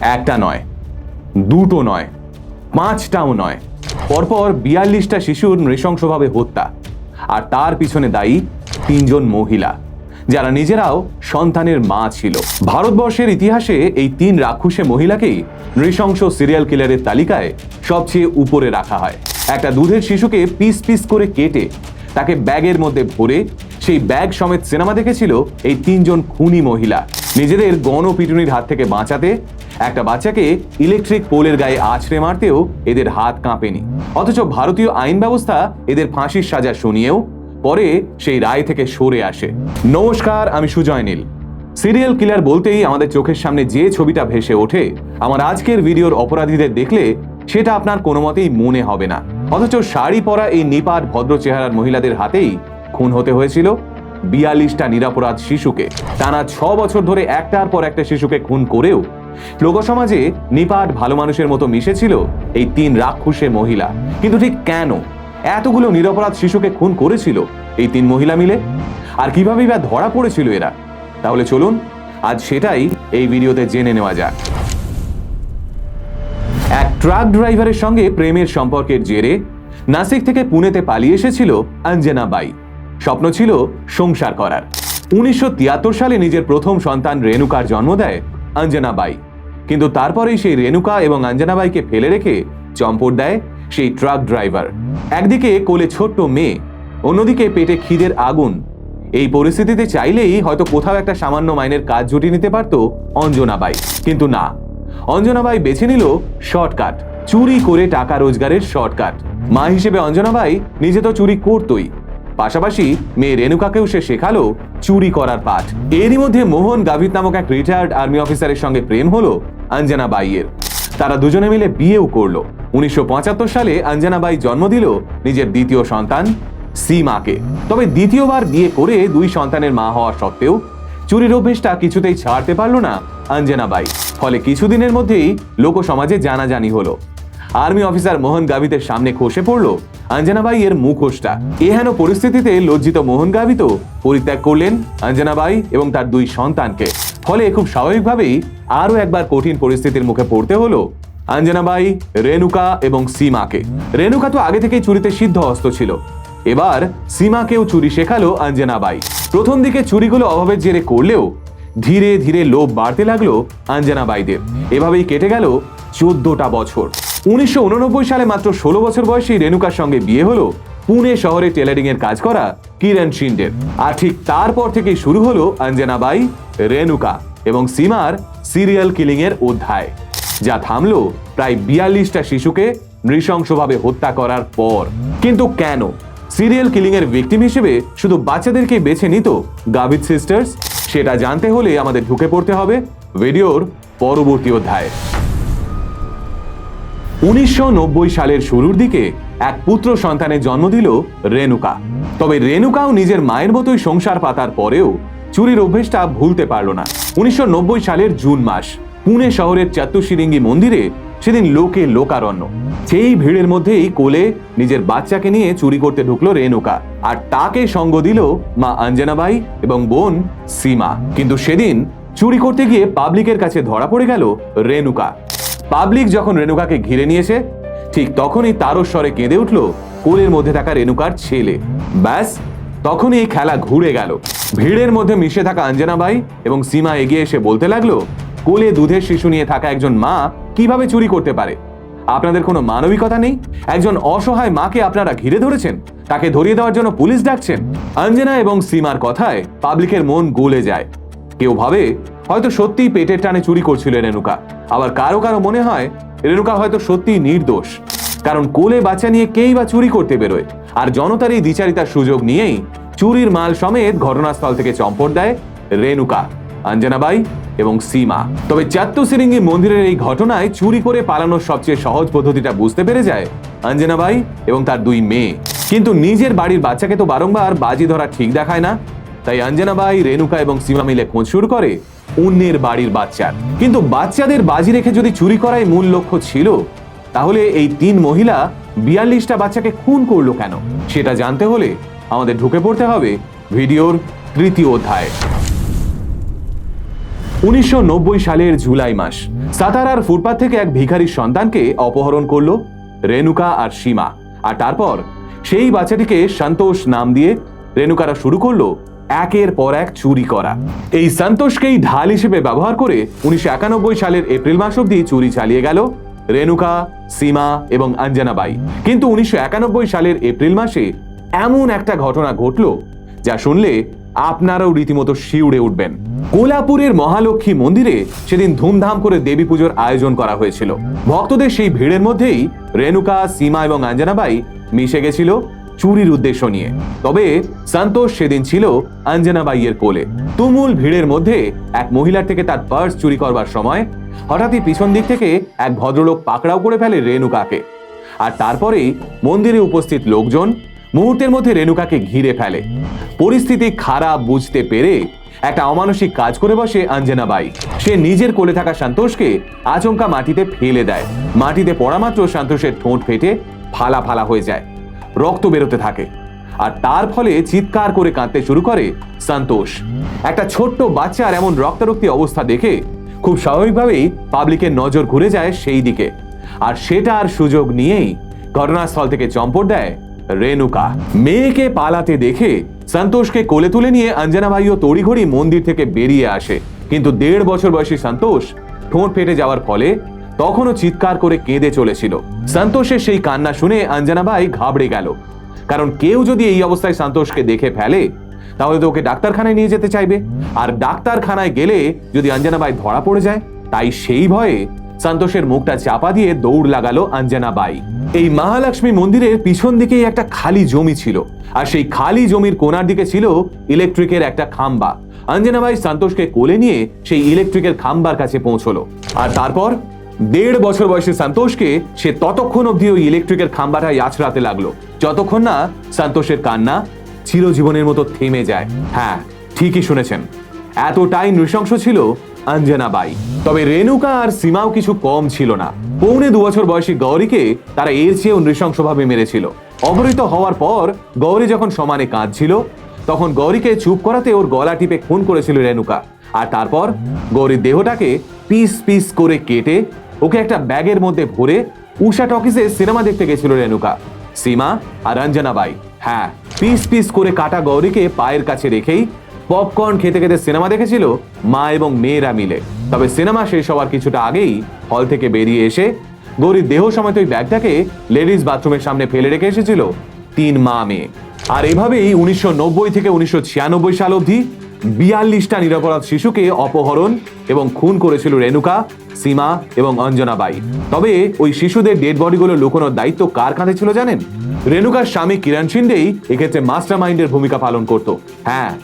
একটা নয়, দুটো নয়, পাঁচটাও নয়। পরপর বিয়াল্লিশটা শিশুর নৃশংসভাবে হত্যা, আর তার পিছনে দায়ী তিনজন মহিলা, যারা নিজেরাও সন্তানের মা ছিল। ভারতবর্ষের ইতিহাসে এই তিন রাক্ষুসে মহিলাকেই নৃশংস সিরিয়াল কিলারের তালিকায় সবচেয়ে উপরে রাখা হয়। একটা দুধের শিশুকে পিস পিস করে কেটে তাকে ব্যাগের মধ্যে ভরে সেই ব্যাগ সমেত সিনেমা দেখেছিল এই তিনজন খুনি মহিলা। নিজেদের গণপিটুনির হাত থেকে বাঁচাতে একটা বাচ্চাকে ইলেকট্রিক পোলের গায়ে আছড়ে মারতেও এদের হাত কাঁপেনি। অথচ ভারতীয় আইন ব্যবস্থা এদের ফাঁসির সাজা শুনিয়েও পরে সেই রায় থেকে সরে আসে। নমস্কার, আমি সুজয় নীল। সিরিয়াল কিলার বলতেই আমাদের চোখের সামনে যে ছবিটা ভেসে ওঠে, আমার আজকের ভিডিওর অপরাধীদের দেখলে সেটা আপনার কোনো মতেই মনে হবে না। অথচ শাড়ি পরা এই নিপাট ভদ্র চেহারার মহিলাদের হাতেই খুন হতে হয়েছিল বিয়াল্লিশটা নিরাপরাধ শিশুকে। টানা ছ বছর ধরে একটার পর একটা শিশুকে খুন করেও লোকসমাজে নিপাট ভালো মানুষের মতো মিশেছিল এই তিন রাক্ষুসে মহিলা। কিন্তু ঠিক কেন? এতগুলো নিরপরাধ শিশুকে খুন করেছিল এই তিন মহিলা মিলে? আর কিভাবেই বা ধরা পড়েছিল এরা? তাহলে চলুন, আজ সেটাই এই ভিডিওতে জেনে নেওয়া যাক। এক ট্রাক ড্রাইভারের সঙ্গে প্রেমের সম্পর্কের জেরে নাসিক থেকে পুনেতে পালিয়ে এসেছিল অঞ্জনা বাই। স্বপ্ন ছিল সংসার করার। উনিশশো তিয়াত্তর সালে নিজের প্রথম সন্তান রেণুকার জন্ম দেয় অঞ্জনা বাই। কিন্তু তারপরেই সেই রেণুকা এবং অঞ্জনা বাইকে ফেলে রেখে চম্পট দেয় সেই ট্রাক ড্রাইভার। একদিকে কোলে ছোট্ট মেয়ে, অন্যদিকে পেটে খিদের আগুন। এই পরিস্থিতিতে চাইলেই হয়তো কোথাও একটা সামান্য মাইনের কাজ জুটি নিতে পারত অঞ্জনাবাই কিন্তু না অঞ্জনাবাই বেছে নিল শর্টকাট। চুরি করে টাকা রোজগারের শর্টকাট। মা হিসেবে অঞ্জনাবাই নিজে তো চুরি করতই। পাশাপাশি মেয়ে রেণুকাকেও সে শেখালো চুরি করার পাঠ। এরই মধ্যে মোহন গাভিত নামক এক রিটায়ার্ড আর্মি অফিসারের সঙ্গে প্রেম হলো অঞ্জনা বাইয়ের। তারা দুজনে মিলে বিয়েও করল। উনিশশো সালে অঞ্জনাবাই জন্ম দিল নিজের দ্বিতীয় সন্তান সীমাকে। তবে দ্বিতীয়বার বিয়ে করে দুই সন্তানের মা হওয়া সত্ত্বেও চুরির অভ্যেসটা কিছুতেই ছাড়তে পারল না অঞ্জনাবাই ফলে কিছুদিনের মধ্যেই লোকসমাজে জানাজানি হলো। আর্মি অফিসার মোহন গাভিতের সামনে খসে পড়ল অঞ্জনাবাই এর মুখোশটা। এহেন পরিস্থিতিতে লজ্জিত মোহন গাভিত পরিত্যাগ করলেন অঞ্জনাবাই এবং তার দুই সন্তানকে। ফলে খুব স্বাভাবিকভাবেই আরও একবার কঠিন পরিস্থিতির মুখে পড়তে হলো অঞ্জনাবাই রেণুকা এবং সীমাকে। রেণুকা তো আগে থেকেই চুরিতে সিদ্ধ হস্ত ছিল। এবার সীমাকেও চুরি শেখালো অঞ্জনাবাই প্রথম দিকে চুরিগুলো অভাবের জেরে করলেও ধীরে ধীরে লোভ বাড়তে লাগল অঞ্জনাবাইদের এভাবেই কেটে গেল চোদ্দটা বছর। উনিশশো উননব্বই সালে মাত্র ষোলো বছর বয়সী রেণুকার সঙ্গে বিয়ে হলো পুনে শহরে টেলারিং এর কাজ করা কিরণ শিন্ডের আর ঠিক তারপর থেকেই শুরু হলো অঞ্জনাবাই রেনুকা এবং সীমার সিরিয়াল কিলিং এর অধ্যায়, যা থামলো প্রায় বিয়াল্লিশটা শিশুকে নৃশংসভাবে হত্যা করার পর। কিন্তু কেন? সিরিয়াল কিলিং এর ভিকটিম হিসেবে শুধু বাচ্চাদেরকে বেছে নিত গাভিত সিস্টার্স? সেটা জানতে হলে আমাদের ঢুকে পড়তে হবে ভিডিওর পরবর্তী অধ্যায়ে। উনিশশো নব্বই সালের শুরুর দিকে এক পুত্র সন্তানের জন্ম দিল রেণুকা। তবে রেণুকাও নিজের মায়ের মতোই সংসার পাতার পরেও চুরির অভ্যেসটা ভুলতে পারল না। উনিশশো সালের জুন মাস, পুনে শহরের চাতুশিরিঙ্গি মন্দিরে সেদিন লোকে লোকারণ্য। সেই ভিড়ের মধ্যেই কোলে নিজের বাচ্চাকে নিয়ে চুরি করতে ঢুকলো রেণুকা আর তাকে সঙ্গ দিল মা অঞ্জনাবাই এবং বোন সীমা। কিন্তু সেদিন চুরি করতে গিয়ে পাবলিকের কাছে ধরা পড়ে গেল রেণুকা। পাবলিক যখন রেণুকাকে ঘিরে নিয়েছে, ঠিক তখনই তারও স্বরে কেঁদে উঠল কোলের মধ্যে থাকা রেণুকার ছেলে। ব্যাস, তখনই এই খেলা ঘুরে গেল। ভিড়ের মধ্যে মিশে থাকা অঞ্জনাবাই এবং সীমা এগিয়ে এসে বলতে লাগল, কোলে দুধের শিশু নিয়ে থাকা একজন মা কীভাবে চুরি করতে পারে? আপনাদের কোনো মানবিকতা নেই? একজন অসহায় মাকে আপনারা ঘিরে ধরেছেন? তাকে ধরিয়ে দেওয়ার জন্য পুলিশ ডাকছেন? অঞ্জনা এবং সীমার কথায় পাবলিকের মন গলে যায়। কেউ ভাবে হয়তো সত্যিই পেটের টানে চুরি করছিল রেণুকা। আবার কারও কারও মনে হয় রেণুকা হয়তো সত্যিই নির্দোষ। কারণ কোলে বাচ্চা নিয়ে কেই বা চুরি করতে বেরোয়। আর জনতার এই দ্বিচারিতার সুযোগ নিয়েই চুরির মাল সমেত ঘটনাস্থল থেকে চম্পট দেয় রেণুকা অঞ্জনাবাই এবং সীমা। তবে চাত্তু সিরিঙ্গি মন্দিরের এই ঘটনায় চুরি করে পালানোর সবচেয়ে সহজ পদ্ধতিটা বুঝতে পেরে যায় অঞ্জনাবাই এবং তার দুই মেয়ে। কিন্তু নিজের বাড়ির বাচ্চাকে তো বারংবার বাজি ধরা ঠিক দেখায় না। তাই অঞ্জনাবাই রেণুকা এবং সীমা মিলে খোঁজ শুরু করে অন্যের বাড়ির বাচ্চার। কিন্তু বাচ্চাদের বাজি রেখে যদি চুরি করাই মূল লক্ষ্য ছিল, তাহলে এই তিন মহিলা বিয়াল্লিশটা বাচ্চাকে খুন করল কেন? সেটা জানতে হলে আমাদের ঢুকে পড়তে হবে ভিডিওর তৃতীয় অধ্যায়। উনিশশো নব্বই সালের জুলাই মাস, সাতারার ফুটপাত থেকে এক ভিখারির সন্তানকে অপহরণ করল রেনুকা আর সীমা। আর তারপর সেই বাচ্চাটিকে সন্তোষ নাম দিয়ে রেনুকারা শুরু করল একের পর এক চুরি করা। এই সন্তোষকেই ঢাল হিসেবে ব্যবহার করে উনিশশো সালের এপ্রিল মাস অব্দি চুরি চালিয়ে গেল রেনুকা সীমা এবং অঞ্জনাবাই কিন্তু উনিশশো সালের এপ্রিল মাসে এমন একটা ঘটনা ঘটলো যা শুনলে আপনারাও রীতিমতো শিউড়ে উঠবেন। কোলাপুরের মহালক্ষ্মী মন্দিরে সেদিন ধুমধাম করে দেবী পুজোর আয়োজন করা হয়েছিল। ভক্তদের সেই ভিড়ের মধ্যেই রেনুকা সীমা এবং অঞ্জনাবাই মিশে গেছিল চুরির উদ্দেশ্য নিয়ে। তবে সন্তোষ সেদিন ছিল অঞ্জনাবাইয়ের কোলে। তুমুল ভিড়ের মধ্যে এক মহিলার থেকে তার পার্স চুরি করবার সময় হঠাৎই পিছন দিক থেকে এক ভদ্রলোক পাকড়াও করে ফেলে রেনুকাকে আর তারপরেই মন্দিরে উপস্থিত লোকজন মুহূর্তের মধ্যে রেনুকাকে ঘিরে ফেলে। পরিস্থিতি খারাপ বুঝতে পেরে একটা অমানসিক কাজ করে বসে অঞ্জনাবাই সে নিজের কোলে থাকা সন্তোষকে আচমকা মাটিতে ফেলে দেয়। মাটিতে পড়া মাত্র সন্তোষের ঠোঁট ফেটে ফালা ফালা হয়ে যায়। রক্ত বেরোতে থাকে। আর তার ফলে চিৎকার করে কাঁদতে শুরু করে সন্তোষ। একটা ছোট্ট বাচ্চার এমন রক্তারক্তি অবস্থা দেখে খুব স্বাভাবিকভাবেই পাবলিকের নজর ঘুরে যায় সেই দিকে। আর সেটার সুযোগ নিয়েই ঘটনাস্থল থেকে চম্পট দেয় রেনুকা মেয়েকে পালাতে দেখে সন্তোষকে কোলে তুলে নিয়ে অঞ্জনা ভাইও তড়িঘড়ি মন্দির থেকে বেরিয়ে আসে। কিন্তু দেড় বছর বয়সী সন্তোষ ঠোঁট ফেটে যাওয়ার ফলে তখনও চিৎকার করে কেঁদে চলেছিল। সন্তোষের সেই কান্না শুনে অঞ্জনাবাই ঘাবড়ে গেল। কারণ কেউ যদি এই অবস্থায় সন্তোষকে দেখে ফেলে, তাহলে তো ওকে ডাক্তারখানায় নিয়ে যেতে চাইবে। আর ডাক্তারখানায় গেলে যদি অঞ্জনাবাই ধরা পড়ে যায়, তাই সেই ভয়ে সন্তোষের মুখটা চাপা দিয়ে দৌড় লাগালো অঞ্জনাবাই এই মহালক্ষ্মী মন্দিরের পিছন দিকেই একটা খালি জমি ছিল, আর সেই খালি জমির কোনার দিকে ছিল ইলেকট্রিকের একটা খাম্বা। অঞ্জনাবাই সন্তোষকে কোলে নিয়ে সেই ইলেকট্রিকের খাম্বার কাছে পৌঁছলো। আর তারপর দেড় বছর বয়সী সন্তোষকে সে ততক্ষণ অবধি ওই ইলেকট্রিকের খাম্বাটাই আছড়াতে লাগল। যতক্ষণ না সন্তোষের কান্না চিরজীবনের মতো থেমে যায়। হ্যাঁ ঠিকই শুনেছেন। এতটাই নৃশংস ছিল অঞ্জনা বাই। তবে রেনুকা আর সীমাও কিছু কম ছিল না। পৌনে দু বছর বয়সী গৌরীকে তারা এর চেয়েও নৃশংসভাবে মেরেছিল। অপহৃত হওয়ার পর গৌরী যখন সমানে কাঁদছিল, তখন গৌরীকে চুপ করাতে ওর গলা টিপে খুন করেছিল রেনুকা আর তারপর গৌরীর দেহটাকে পিস পিস করে কেটে ওকে একটা ব্যাগের মধ্যে ভরে উষা টকিসে সিনেমা দেখতে গেছিল রেনুকা সীমা আর অঞ্জনা বাই। হ্যাঁ পিস পিস করে কাটা গৌরীকে পায়ের কাছে রেখেই পপকর্ন খেতে খেতে সিনেমা দেখেছিল মা এবং মেয়েরা মিলে। তবে সিনেমা শেষ হওয়ার কিছুটা আগেই হল থেকে বেরিয়ে এসে গৌরীর দেহ সমেত ওই ব্যাগটাকে লেডিস বাথরুমের সামনে ফেলে রেখে এসেছিল তিন মা মেয়ে। আর এভাবেই উনিশশো নব্বই থেকে উনিশশো ছিয়ানব্বই সাল অবধি বিয়াল্লিশটা নিরপরাধ শিশুকে অপহরণ এবং খুন করেছিল রেনুকা সীমা এবং অঞ্জনা বাই। তবে ওই শিশুদের ডেড বডিগুলো লুকোনোর দায়িত্ব কার কাঁধে ছিল জানেন? রেনুকার স্বামী কিরণ শিন্ডেই এক্ষেত্রে মাস্টার মাইন্ডের ভূমিকা পালন করত। হ্যাঁ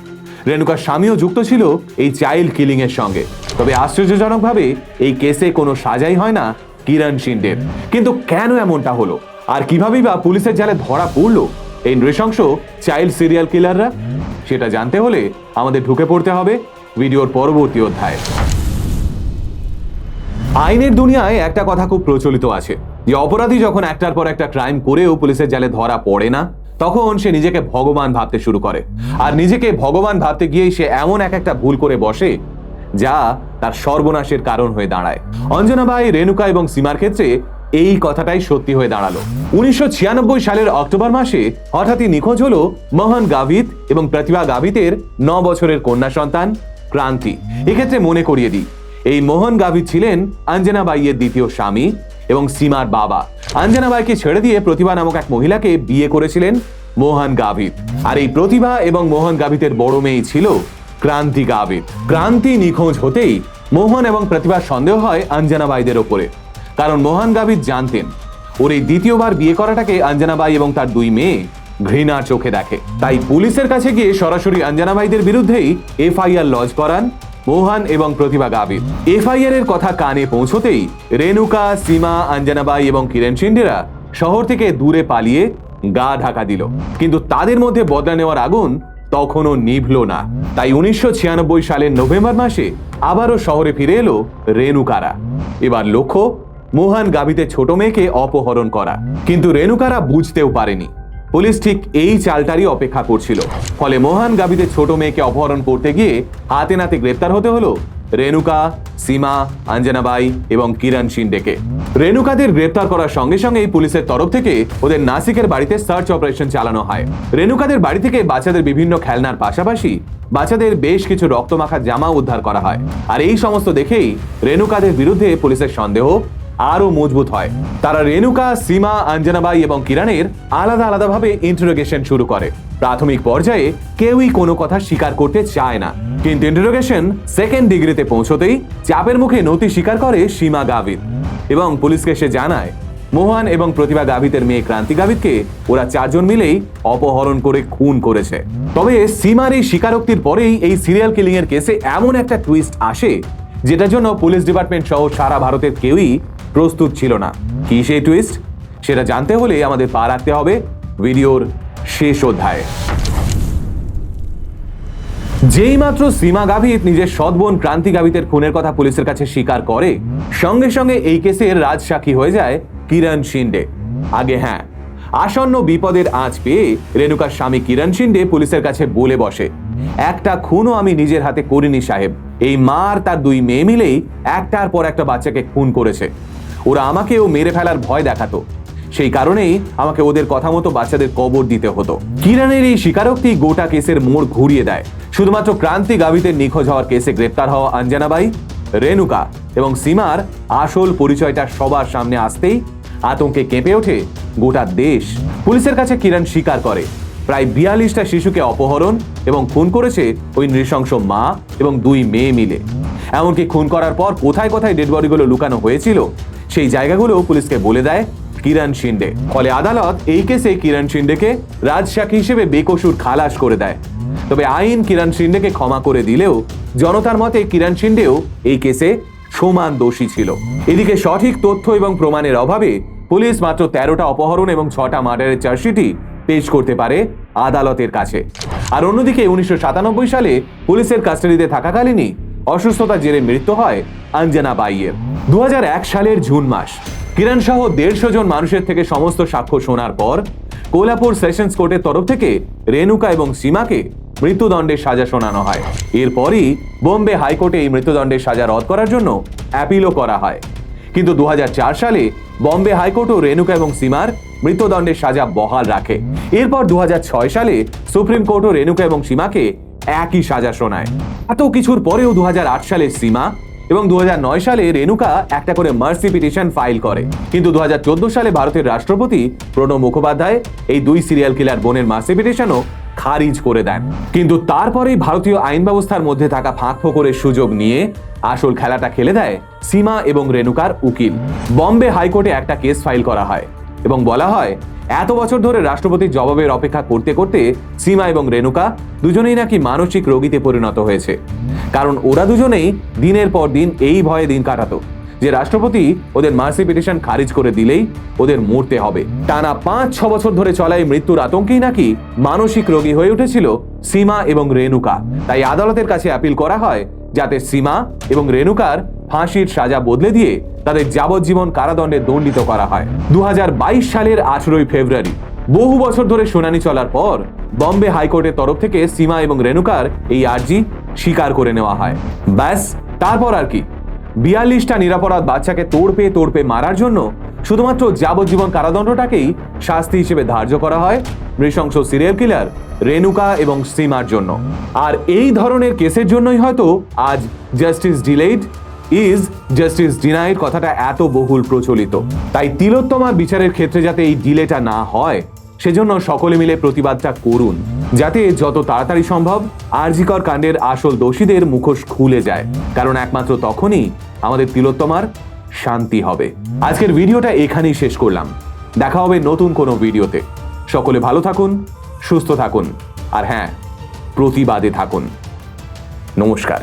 রেনুকার স্বামীও যুক্ত ছিল এই চাইল্ড কিলিং এর সঙ্গে। তবে আশ্চর্যজনকভাবে এই কেসে কোনো সাজাই হয় না কিরণ শিন্ডের কিন্তু কেন এমনটা হলো? আর কিভাবেই বা পুলিশের জালে ধরা পড়ল? এই নৃশংস চাইল্ড সিরিয়াল কিলাররা? সেটা জানতে হলে আমাদের ঢুকে পড়তে হবে ভিডিওর পরবর্তী অধ্যায়। আইনের দুনিয়ায় একটা কথা খুব প্রচলিত আছে, যে অপরাধী যখন একটার পর একটা ক্রাইম করেও পুলিশের জালে ধরা পড়ে না, তখন সে নিজেকে ভগবান ভাবতে শুরু করে। আর নিজেকে ভগবান ভাবতে গিয়েই সে এমন এক একটা ভুল করে বসে, যা তার সর্বনাশের কারণ হয়ে দাঁড়ায়। অঞ্জনাবাই রেণুকা এবং সীমার ক্ষেত্রে এই কথাটাই সত্যি হয়ে দাঁড়াল। উনিশশো ছিয়ানব্বই সালের অক্টোবর মাসে হঠাৎই নিখোঁজ হলো মোহন গাভিত এবং প্রতিভা গাভিতের ন বছরের কন্যা সন্তান, ক্রান্তি। এক্ষেত্রে মনে করিয়ে দিই, এই মোহন গাভিত ছিলেন অঞ্জনা বাইয়ের দ্বিতীয় স্বামী এবং সীমার বাবা। অঞ্জনা বাইকে ছেড়ে দিয়ে প্রতিভা নামক এক মহিলাকে বিয়ে করেছিলেন মোহন গাভিত। আর এই প্রতিভা এবং মোহন গাভিতের বড় মেয়ে ছিল ক্রান্তি গাভিত। ক্রান্তি নিখোঁজ হতেই মোহন এবং প্রতিভার সন্দেহ হয় অঞ্জনা বাইদের ওপরে। কারণ মোহন গাভিত জানতেন, ওর এই দ্বিতীয়বার বিয়ে করাটাকে অঞ্জনাবাই এবং তার দুই মেয়ে ঘৃণার চোখে দেখে। তাই পুলিশের কাছে গিয়ে সরাসরি অঞ্জনাবাইদের বিরুদ্ধেই এফআইআর লজ করান মোহান এবং প্রতিভা গাভিত এফআইআর এর কথা কানে পৌঁছতেই রেনুকা সীমা অঞ্জনাবাই এবং কিরণ শিন্ডেরা শহর থেকে দূরে পালিয়ে গা ঢাকা দিল। কিন্তু তাদের মধ্যে বদলা নেওয়ার আগুন তখনও নিভল না। তাই উনিশশো ছিয়ানব্বই সালের নভেম্বর মাসে আবারও শহরে ফিরে এলো রেনুকারা এবার লক্ষ্য মোহন গাভিতে ছোট মেয়েকে অপহরণ করা। কিন্তু রেনুকারা বুঝতেও পারেনি। পুলিশ ঠিক এই চালটারই অপেক্ষা করছিল। ফলে মোহন গাভিতে ছোট মেয়েকে অপহরণ করতে গিয়ে হাতে নাতে গ্রেপ্তার হতে হলো রেনুকা সীমা অঞ্জনাবাই এবং কিরণ শিন্ডেকে। রেনুকাদের গ্রেপ্তার করার সঙ্গে সঙ্গেই পুলিশের তরফ থেকে ওদের নাসিকের বাড়িতে সার্চ অপারেশন চালানো হয়। রেণুকাদের বাড়ি থেকে বাচ্চাদের বিভিন্ন খেলনার পাশাপাশি বাচ্চাদের বেশ কিছু রক্তমাখা জামা উদ্ধার করা হয়। আর এই সমস্ত দেখেই রেনুকাদের বিরুদ্ধে পুলিশের সন্দেহ আরও মজবুত হয়। তারা রেনুকা সীমা, অঞ্জনাবাই এবং কিরণের আলাদা আলাদাভাবে ইন্টারোগেশন শুরু করে। প্রাথমিক পর্যায়ে কেউই কোনো কথা স্বীকার করতে চায় না। কিন্তু ইন্টারোগেশন সেকেন্ড ডিগ্রিতে পৌঁছতেই চাপের মুখে নতি স্বীকার করে সীমা গাভিত এবং পুলিশকে সে জানায়, মোহন এবং প্রতিভা গাভিতের মেয়ে ক্রান্তি গাভিতকে ওরা চারজন মিলেই অপহরণ করে খুন করেছে। তবে সীমার এই স্বীকারোক্তির পরেই এই সিরিয়াল কিলিং এর কেসে এমন একটা টুইস্ট আসে, যেটার জন্য পুলিশ ডিপার্টমেন্ট সহ সারা ভারতের কেউই প্রস্তুত ছিল না। কি সেই টুইস্ট সেটা জানতে হলে আমাদের পা রাখতে হবে ভিডিওর শেষ অধ্যায়ে। যেই মাত্র সীমা গাভিত নিজের সৎবোন ক্রান্তি গাভিতের খুনের কথা পুলিশের কাছে স্বীকার করে, সঙ্গে সঙ্গে এই কেসের রাজসাক্ষী হয়ে যায় কিরণ শিন্ডে। আগে হ্যাঁ আসন্ন বিপদের আঁচ পেয়ে রেণুকার স্বামী কিরণ শিন্ডে পুলিশের কাছে বলে বসে, একটা খুনও আমি নিজের হাতে করিনি সাহেব। এই মার তার দুই মেয়ে মিলেই একটার পর একটা বাচ্চাকে খুন করেছে। ওরা আমাকেও মেরে ফেলার ভয় দেখাতো। সেই কারণেই আমাকে ওদের কথা মতো বাচ্চাদের কবর দিতে হতো। কিরণের এই স্বীকারোক্তি গোটা কেসের মোড় ঘুরিয়ে দেয়। শুধুমাত্র ক্রান্তি গাভিতের নিখোঁজ হওয়ার কেসে গ্রেপ্তার হওয়া অঞ্জনাবাই রেনুকা এবং সীমার আসল পরিচয়টা সবার সামনে আসতেই আতঙ্কে কেঁপে ওঠে গোটা দেশ। পুলিশের কাছে কিরণ স্বীকার করে। প্রায় বিয়াল্লিশটা শিশুকে অপহরণ এবং খুন করেছে ওই নৃশংস মা এবং দুই মেয়ে মিলে। এমনকি খুন করার পর কোথায় কোথায় ডেড বডিগুলো লুকানো হয়েছিল সেই জায়গাগুলো পুলিশকে বলে দেয় কিরণ শিন্ডে। ফলে আদালত এই কেসে কিরণ শিন্ডেকে রাজসাক্ষী হিসেবে বেকসুর খালাস করে দেয়। তবে আইন কিরণ শিন্ডেকে ক্ষমা করে দিলেও জনতার মতে কিরণ শিন্ডেও এই কেসে সমান দোষী ছিল। এদিকে সঠিক তথ্য এবং প্রমাণের অভাবে পুলিশ মাত্র তেরোটা অপহরণ এবং ছটা মার্ডারের চার্জশিটই পেশ করতে পারে আদালতের কাছে। আর অন্যদিকে উনিশশো সাতানব্বই সালে পুলিশের কাস্টাডিতে থাকাকালীনই অসুস্থতার জেরে মৃত্যু হয় অঞ্জনা বাইয়ের দু সালের জুন মাস, কিরণ সহ দেড়শো জন মানুষের থেকে সমস্ত সাক্ষ্য শোনার পর কোলাপুর সেশনস কোর্টের তরফ থেকে রেনুকা এবং সীমাকে মৃত্যুদণ্ডের সাজা শোনানো হয়। এরপরই বোম্বে হাইকোর্টে এই মৃত্যুদণ্ডের সাজা রদ করার জন্য অ্যাপিলও করা হয়। কিন্তু দু হাজার চার সালে বম্বে হাইকোর্টও রেনুকা এবং সীমার মৃত্যুদণ্ডের সাজা বহাল রাখে। এরপর দু হাজার ছয় সালে সুপ্রিম কোর্টও রেনুকা এবং সীমাকে একই সাজা শোনায় এত কিছুর পরেও দু সালে সীমা এবং দু সালে রেনুকা একটা করে মার্সি পিটিশন ফাইল করে। কিন্তু দু সালে ভারতের রাষ্ট্রপতি প্রণব মুখোপাধ্যায় এই দুই সিরিয়াল কিলার বোনের মার্সি পিটিশনও খারিজ করে দেন। কিন্তু তারপরেই ভারতীয় আইন ব্যবস্থার মধ্যে থাকা ফাঁক ফোকরের সুযোগ নিয়ে আসল খেলাটা খেলে দেয় সীমা এবং রেনুকার উকিল। বম্বে হাইকোর্টে একটা কেস ফাইল করা হয় এবং বলা হয় এত বছর ধরে রাষ্ট্রপতির জবাবের অপেক্ষা করতে করতে সীমা এবং রেনুকা দুজনেই নাকি মানসিক রোগীতে পরিণত হয়েছে। কারণ ওরা দুজনেই দিনের পর দিন এই ভয়ে দিন কাটাতো যে রাষ্ট্রপতি ওদের মার্সি পিটিশন খারিজ করে দিলেই ওদের মরতে হবে। টানা পাঁচ, ছ বছর ধরে চলা এই মৃত্যুর আতঙ্কেই নাকি মানসিক রোগী হয়ে উঠেছিল সীমা এবং রেণুকা। তাই আদালতের কাছে আপিল করা হয় যাতে সীমা এবং রেনুকার ফাঁসির সাজা বদলে দিয়ে তাদের যাবজ্জীবন কারাদণ্ডে দণ্ডিত করা হয়। দু হাজার বাইশ সালের আঠেরোই ফেব্রুয়ারি, বহু বছর ধরে শুনানি চলার পর বম্বে হাইকোর্টের তরফ থেকে সীমা এবং রেনুকার এই আর্জি স্বীকার করে নেওয়া হয়। ব্যাস, তারপর আর কি। বিয়াল্লিশটা নিরাপরাধ বাচ্চাকে তোড়পে তোড়পে মারার জন্য শুধুমাত্র যাবজ্জীবন কারাদণ্ডটাকেই শাস্তি হিসেবে ধার্য করা হয় নৃশংস সিরিয়াল কিলার রেনুকা এবং সীমার জন্য। আর এই ধরনের কেসের জন্যই হয়তো আজ justice delayed is justice denied কথাটা এত বহুল প্রচলিত। তাই তিলোত্তমার বিচারের ক্ষেত্রে যাতে এই ডিলেটা না হয়, সেজন্য সকলে মিলে প্রতিবাদটা করুন, যাতে যত তাড়াতাড়ি সম্ভব আরজিকর কাণ্ডের আসল দোষীদের মুখোশ খুলে যায়। কারণ একমাত্র তখনই আমাদের তিলোত্তমার শান্তি হবে। আজকের ভিডিওটা এখানেই শেষ করলাম। দেখা হবে নতুন কোনো ভিডিওতে। সকলে ভালো থাকুন, সুস্থ থাকুন, আর হ্যাঁ প্রতিবাদে থাকুন। নমস্কার।